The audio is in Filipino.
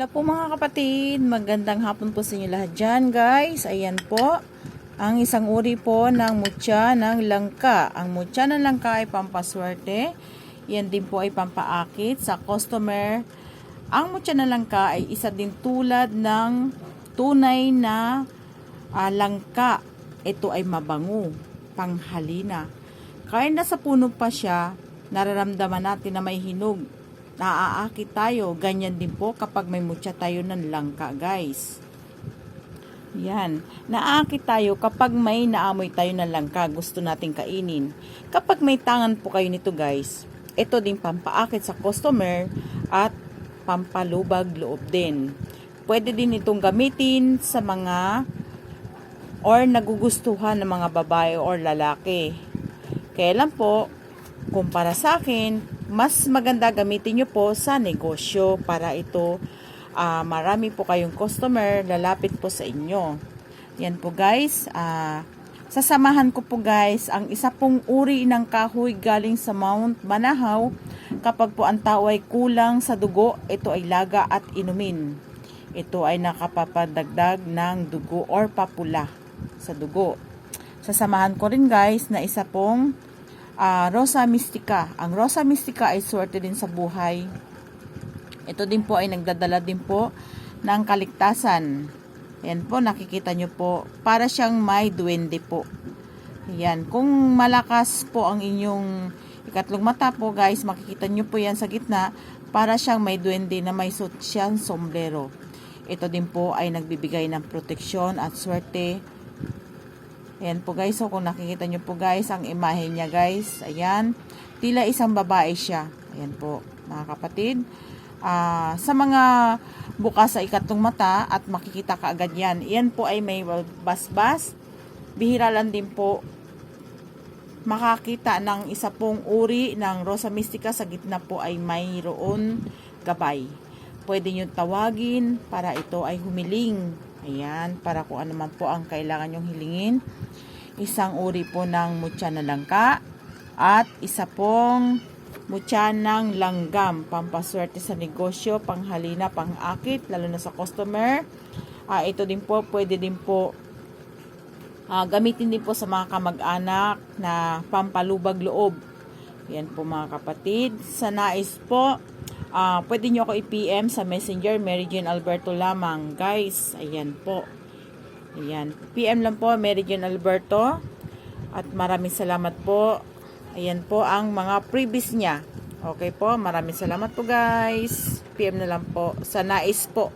Hello po mga kapatid, magandang hapon po sa inyo lahat dyan guys. Ayan po, ang isang uri po ng mutya ng langka. Ang mutya ng langka ay pampaswerte. Yan din po ay pampaakit sa customer. Ang mutya ng langka ay isa din tulad ng tunay na ah, langka. Ito ay mabango, panghalina. Kahit nasa puno pa siya, nararamdaman natin na may hinog naaakit tayo. Ganyan din po kapag may mutya tayo ng langka, guys. Yan. Naaakit tayo kapag may naamoy tayo ng langka, gusto nating kainin. Kapag may tangan po kayo nito, guys, ito din pampaakit sa customer at pampalubag loob din. Pwede din itong gamitin sa mga or nagugustuhan ng mga babae or lalaki. Kaya lang po, kumpara sa akin, mas maganda gamitin nyo po sa negosyo para ito ah, marami po kayong customer lalapit po sa inyo. Yan po guys, ah, sasamahan ko po guys ang isa pong uri ng kahoy galing sa Mount Manahaw. Kapag po ang tao ay kulang sa dugo, ito ay laga at inumin. Ito ay nakapapadagdag ng dugo or papula sa dugo. Sasamahan ko rin guys na isa pong ah, Rosa Mystica. Ang Rosa Mystica ay swerte din sa buhay. Ito din po ay nagdadala din po ng kaligtasan. Yan po, nakikita nyo po. Para siyang may duwende po. Yan. Kung malakas po ang inyong ikatlong mata po guys, makikita nyo po yan sa gitna. Para siyang may duwende na may suot siyang sombrero. Ito din po ay nagbibigay ng proteksyon at swerte Ayan po guys, so kung nakikita nyo po guys, ang imahe niya guys, ayan, tila isang babae siya. Ayan po, mga kapatid. Ah, sa mga bukas sa ikatlong mata at makikita ka agad yan. Yan po ay may basbas. Bihira lang din po makakita ng isa pong uri ng Rosa Mystica sa gitna po ay mayroon gabay. Pwede nyo tawagin para ito ay humiling. Ayan, para kung ano man po ang kailangan nyong hilingin. Isang uri po ng mutya na langka at isa pong mutya ng langgam. Pampaswerte sa negosyo, panghalina, pangakit, lalo na sa customer. Ah, ito din po, pwede din po Ah, gamitin din po sa mga kamag-anak na pampalubag loob. Yan po mga kapatid. Sa nais po, ah, pwede nyo ako i-PM sa Messenger, Mary Jane Alberto lamang. Guys, ayan po. Ayan. PM lang po, Mary Jane Alberto. At maraming salamat po. Ayan po ang mga previous niya. Okay po, maraming salamat po guys. PM na lang po sa nais po.